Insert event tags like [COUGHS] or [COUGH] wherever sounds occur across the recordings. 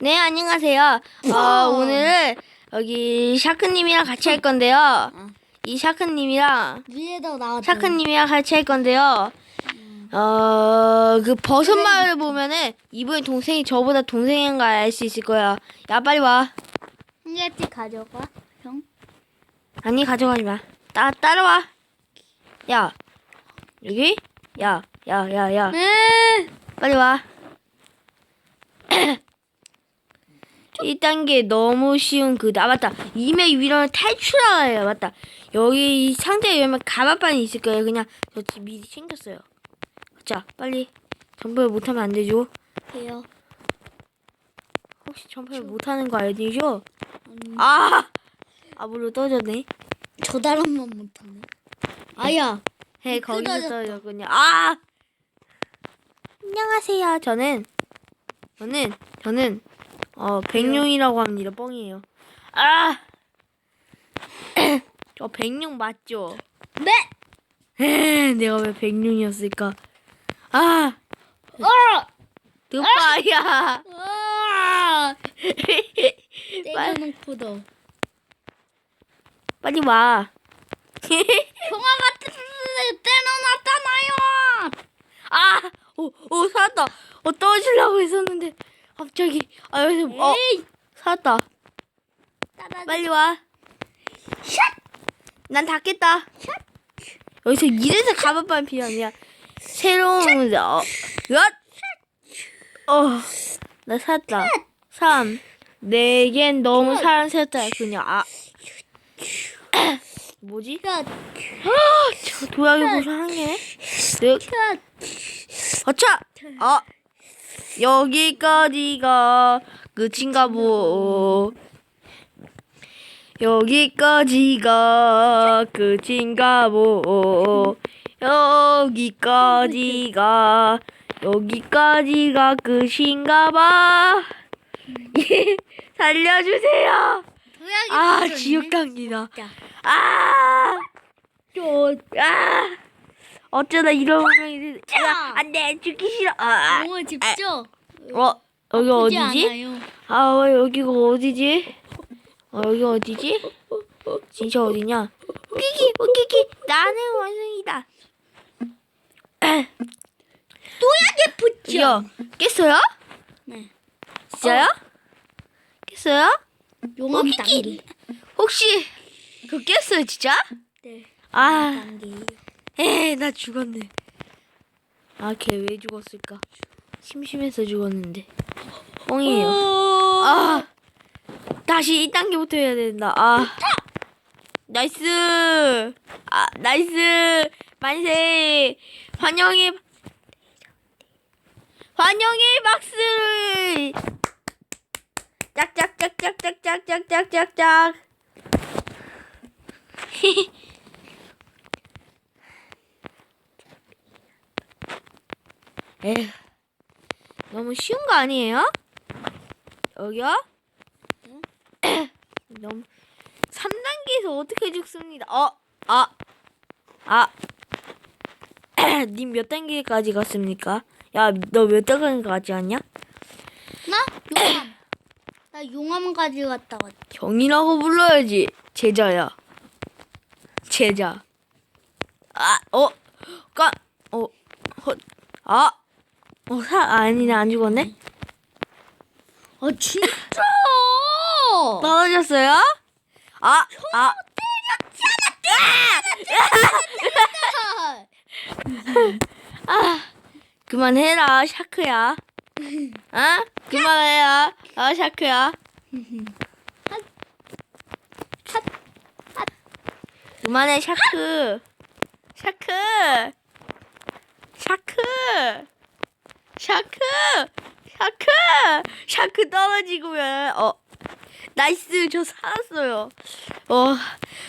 네, 안녕하세요. 어, 오늘은 여기 샤크님이랑 같이 할 건데요. 이 샤크님이랑, 위에다 나왔다. 샤크님이랑 같이 할 건데요. 어, 그 버섯 마을 보면은 이분의 동생이 저보다 동생인 걸 알 수 있을 거야. 야, 빨리 와. 한 개씩 가져가. 형. 아니, 가져가지 마. 따, 따라와. 야, 여기? 야, 야, 야, 야. 네. 빨리 와. 1단계 너무 쉬운 그, 아, 맞다. 이메 위로는 탈출하래요. 맞다. 여기 이 상자에 열면 가마판이 있을 거예요. 그냥 저집 미리 챙겼어요. 자, 빨리. 점프를 못하면 안 되죠. 해요. 혹시 점프를 못하는 거 알죠? 음, 아! 아, 물로 떨어졌네. 저 다람만 못하네. 아야. 해, 그 거기서 떨어졌다. 떨어졌군요. 아! 안녕하세요. 저는, 저는, 저는, 어, 백룡이라고 합니다. 뻥이에요. 아! [COUGHS] 저 백룡 맞죠? 네. 에이, [LAUGHS] 내가 왜 백룡이었을까? 아! 어. 득바야! 아. 때려놓고도. 빨리 와. [LAUGHS] 형아가 때려놨잖아요. 아! 오, 오, 살았다. 어, 떨어지려고 했었는데, 갑자기, 아, 여기서, 어, 에이. 살았다. 따라. 빨리 와. 난 닫겠다. 여기서 이래서 가방만 필요하냐. 새로운, 어, 엿! 어, 나 살았다. 3. 네겐 너무 사랑스럽다. 그냥, 아. 뭐지? 샷. 저 도약이 무슨 한? 득. 샷. 어차! 아! 여기까지가 끝인가 보. 여기까지가 끝인가 보. 여기까지가 여기까지가 끝인가 봐. [LAUGHS] 살려주세요. 도약이 아. 지옥 당기다. 자. 아! 저, 아! 어쩌다 이런 운명이 됐 자. 안 돼, 죽기 싫어. 아, 아. 너무 집죠? 어, 여기 아프지 어디지? 않아요. 아, 왜 여기가 어디지? 어, 여기 어디지? 진짜 어디냐? 웃기기, 웃기기, 나는 원숭이다. [CLEARS THROAT] 붙죠? 야, 깼어요? 네. 진짜요? 깼어요? 용암. 당기. 혹시 그거 깼어요, 진짜? 네. 아, 당기. 에이, 나 죽었네. 아, 걔 왜 죽었을까? 심심해서 죽었는데. 뻥이에요. 아, 다시 1단계부터 해야 된다. 아, 나이스. 아, 나이스. 만세. 환영의, 환영의 박수를. 짝짝짝짝짝짝짝짝짝짝. [LAUGHS] 에휴, 너무 쉬운 거 아니에요? 여기요? 너무 3단계에서 어떻게 죽습니다. 어, 아, 아, 님 몇 단계까지 갔습니까? 야, 너 몇 단계까지 갔냐? 나 용암. 나 용암까지 갔다 왔. 형이라고 불러야지. 제자야. 제자. 아, 어, 까, 어, 헛, 아, 어, 사, 아니네, 안 죽었네? 아 진짜? [LAUGHS] 떨어졌어요? 아, 아, 아, 그만해라, 샤크야. 아, 그만해라, 아, 샤크야. 그만해, 샤크. 샤크. 샤크. 샤크. 샤크. 샤크 떨어지고 왜, 어. 나이스, 저 살았어요. 어,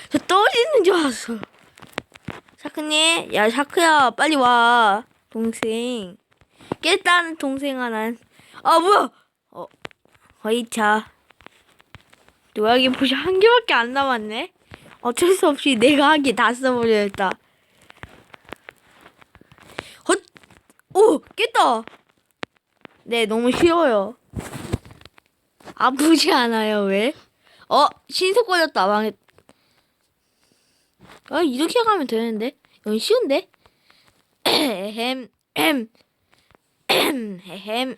저 떨어지는 줄 알았어요. 샤크님, 야, 샤크야, 빨리 와. 동생. 깼다는 동생 하나. 아, 뭐야! 어, 어이차. 노약이 보시 한 개밖에 안 남았네? 어쩔 수 없이 내가 하기 다 써버려야겠다. 헛! 오! 깼다! 네, 너무 쉬워요. 아프지 않아요, 왜? 어, 신속 걸렸다, 망했. 아, 이렇게 가면 되는데? 이건 쉬운데? 햄, 햄, 햄, 햄.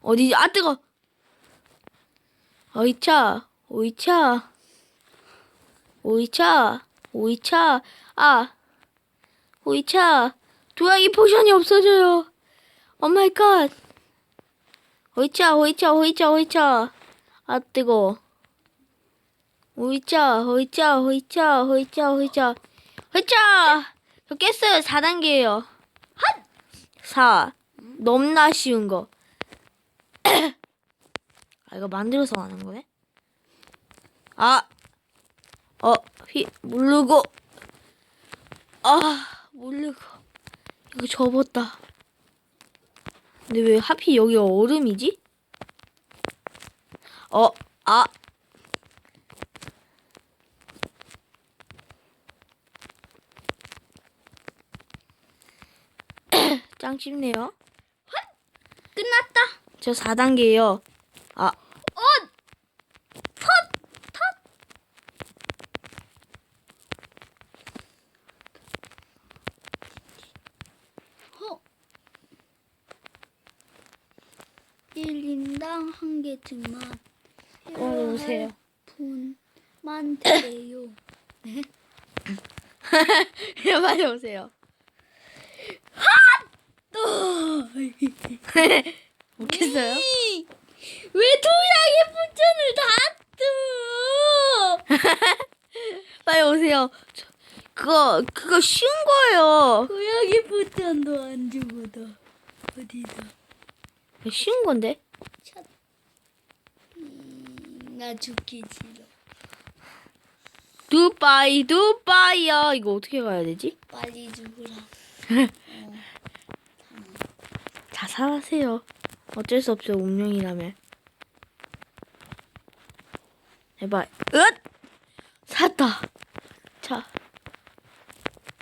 어디지? 아, 뜨거! 어이차, 오이차, 오이차, 오이차, 아, 오이차, 도약이 포션이 없어져요. 오 마이 갓. 오이차, 오이차, 오이차, 오이차. 아, 뜨거. 오이차, 오이차, 오이차, 오이차, 오이차. 오이차! 저 깼어요. 4단계예요. 핫! 4. 너무나 쉬운 거. [COUGHS] 아, 이거 만들어서 하는 거네? 아! 어, 휘, 모르고. 아, 모르고. 이거 접었다. 근데 왜 하필 여기 얼음이지? 어, 아. [COUGHS] 짱 쉽네요. 끝났다. 저 4단계예요. 아, 어! 텄! 텄! 허! 1인당 한 개씩만 꺼놓으세요. 분만 돼요. 네? [LAUGHS] 빨리 오세요. 또! [LAUGHS] 웃겠어요? 왜 도약의 fun전을 다 뜯어? [LAUGHS] 빨리 오세요. 저, 그거, 그거 쉬운 거예요. 도약의 fun전도 안 주고도 어디다? 쉬운 건데? 나 죽기 싫어. 두바이, 두바이야. 이거 어떻게 가야 되지? [LAUGHS] 빨리 죽으라. 자살하세요. 어쩔 수 없어요. 운명이라면. 제발. 으ත්! 샀다. 자.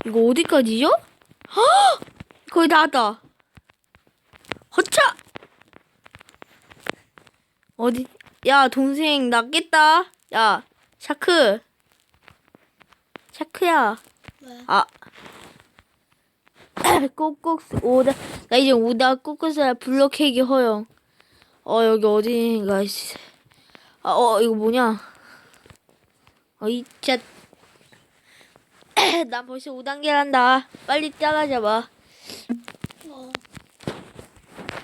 이거 어디까지죠? 헉! 거의 다 왔다. 허차! 어디? 야, 동생, 낫겠다. 야, 샤크. 샤크야. 왜? 아. [COUGHS] 꼭꼭 오다 나 이제 오다 꼭꼭 써야 블록해기 허용. 어 여기 어디인가 있어. 아어 이거 뭐냐? 어 이차. 난 [COUGHS] 벌써 5단계란다. 빨리 따라잡아. 어.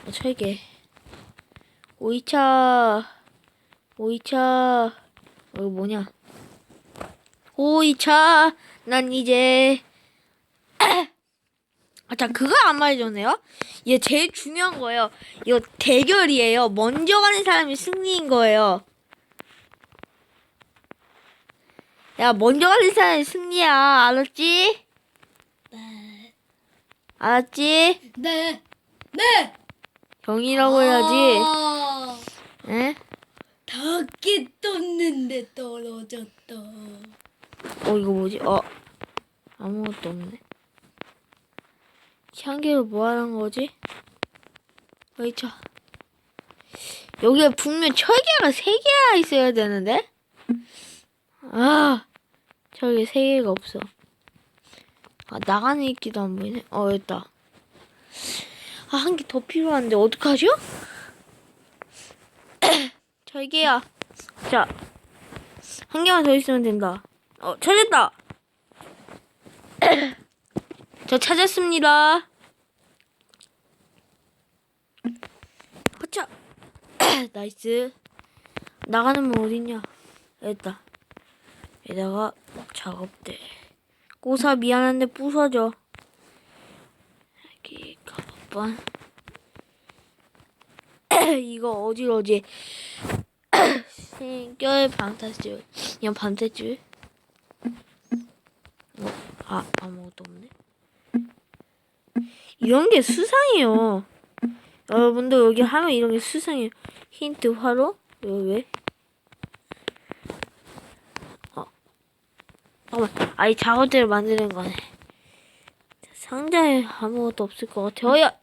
어, 철개. 오이차. 오이차. 어, 이거 뭐냐? 오이차. 난 이제. [CLEARS THROAT] 아, 자, 그거 안 말해줬네요? 이게 제일 중요한 거예요. 이거 대결이에요. 먼저 가는 사람이 승리인 거예요. 야, 먼저 가는 사람이 승리야. 알았지? 네. 알았지? 네. 네. 경이라고 해야지. 아, 응? 닭이 떴는데 떨어졌다. 어 이거 뭐지? 어 아무것도 없네. 향기를 뭐 하는 거지? 어이 저 여기에 분명 철개가 세 개가 있어야 되는데? 아 철개 세 개가 없어. 아 나가는 있기도 안 보이네. 어 여기다. 아 한 개 더 필요한데 어떡하죠? 철개야. 자. 한 개만 더 있으면 된다. 어, 찾았다. [COUGHS] 저 찾았습니다. 허차. [COUGHS] 나이스. 나가는 문 어딨냐? 됐다. 여기다가 작업대. 꼬사 미안한데 부서져. 여기 가방반. [LAUGHS] 이거 어지러지. 생결 방탄줄. 이건 밤새줄. 어, 아, 아무것도 없네. 이런 게 수상해요. 여러분도 여기 하면 이런 게 수상해요. 힌트 화로? 이거 왜? 어. 잠깐만. 아이 작업대를 만드는 거네. 상자에 아무것도 없을 것 같아요. 야!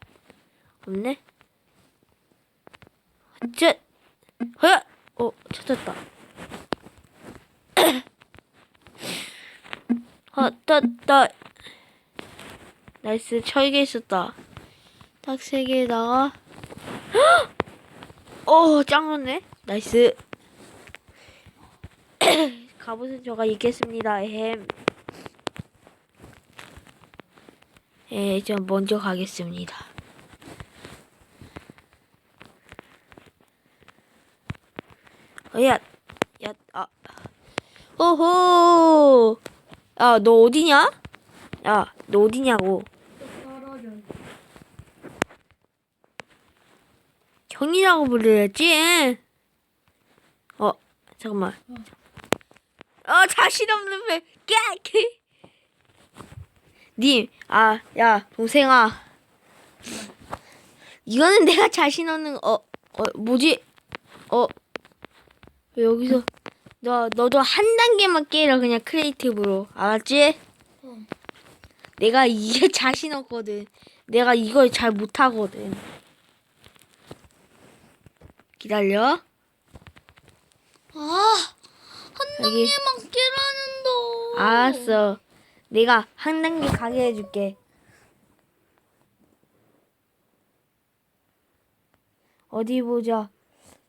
없네? 어째 허야! 어, 찾았다. [COUGHS] 아, 땄다. 나이스, 철개 있었다. 딱 세 개에다가. [GASPS] 어, 짱좋네. 나이스. [COUGHS] 갑옷은 저가 입겠습니다. 햄. 예, 전 먼저 가겠습니다. 어, 야, 야, 아. 오호! 야, 너 어디냐? 야, 너 어디냐고. 형이라고 불러야지. 어, 잠깐만. 어, 자신 없는 배. 깨! 님, 아, 야, 동생아. 이거는 내가 자신 없는, 어, 어, 뭐지? 어, 왜 여기서, 너, 너도 한 단계만 깨라, 그냥 크리에이티브로. 알았지? 어. 내가 이게 [LAUGHS] 자신 없거든. 내가 이걸 잘 못하거든. 기다려. 아, 한 여기. 단계만 깨라는 도. 알았어. 내가 한 단계 가게 해줄게. 어디 보자.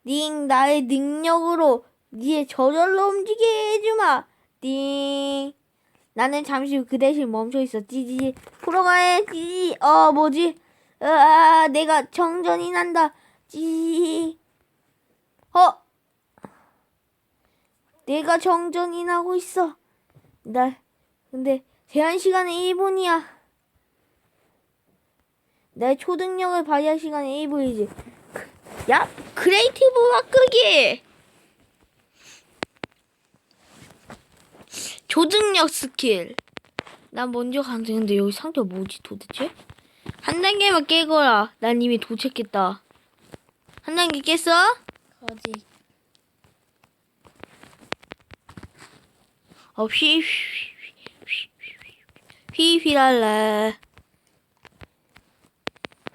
띵 나의 능력으로 니의 저절로 움직이게 해주마. 띵. 나는 잠시 그 대신 멈춰 있어. 찌지. 풀어가야지. 어 뭐지? 아 내가 정전이 난다. 찌. 어. 내가 정전이 나고 있어. 나 근데 제한 시간은 1분이야. 내 초능력을 발휘할 시간은 1분이지. 야, 크리에이티브 바꾸기. 초능력 스킬. 난 먼저 강제인데 여기 상자 뭐지 도대체? 한 단계만 깨거라. 난 이미 도착했다. 한 단계 깼어? 거지. 어, 휘, 휘, 휘, 휘랄라.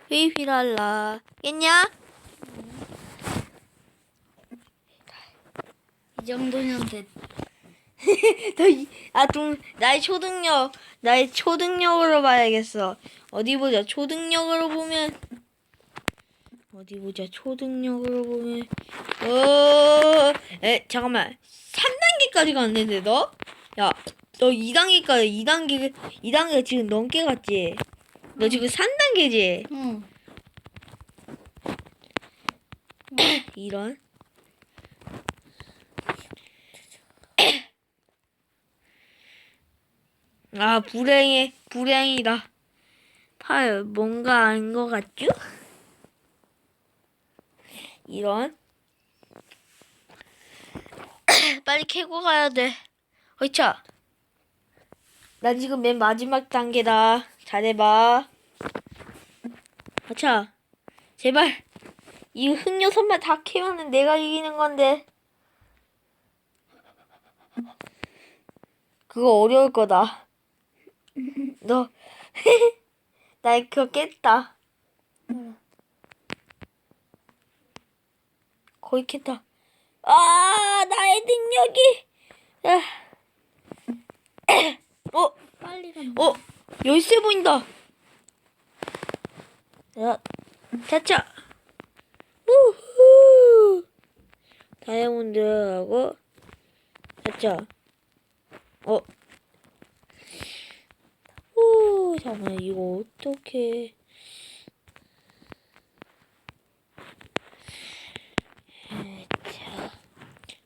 휘, 휘랄라. 깼냐? 이 정도면 됐. [LAUGHS] 너, 이- 아, 좀, 나의 초능력, 나의 초능력으로 봐야겠어. 어디 보자, 초능력으로 보면, 어디 보자, 초능력으로 보면, 어, 에, 잠깐만. 3단계까지 갔는데, 너? 야, 너 2단계까지, 2단계, 2단계 지금 넘게 갔지? 너 지금 3단계지? 응. [LAUGHS] 이런. 아, 불행해, 불행이다. 팔, 뭔가 아닌 것 같죠? 이런. [COUGHS] 빨리 캐고 가야 돼. 어이차. 나 지금 맨 마지막 단계다. 잘해봐. 아차. 제발. 이 흑요소만 다 캐면은 내가 이기는 건데. 그거 어려울 거다. 너, [LAUGHS] 나 그거 깼다. 거의 깼다. 아, 나의 능력이. 아. 어, 빨리 가. 어, 열쇠 보인다. 야, 차차. 우후. 다이아몬드하고 차차. 어. 오, 잠깐만 이거 어떻게? 자,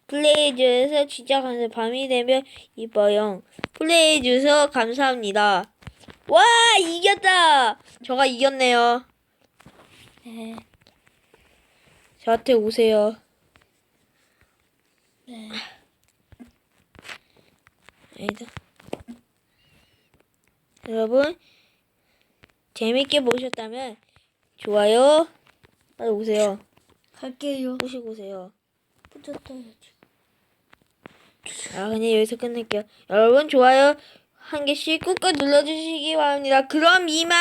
플레이해주셔서 시작하면서 밤이 되면 이뻐요. 플레이해주셔서 감사합니다. 와 이겼다. 저가 이겼네요. 네. 저한테 오세요. 네. 아니다. 여러분 재밌게 보셨다면 좋아요. 빨리 오세요. 갈게요. 오시고 오세요. 붙였다야지. 아 그냥 여기서 끝낼게요. 여러분 좋아요 한 개씩 꾹꾹 눌러주시기 바랍니다. 그럼 이만.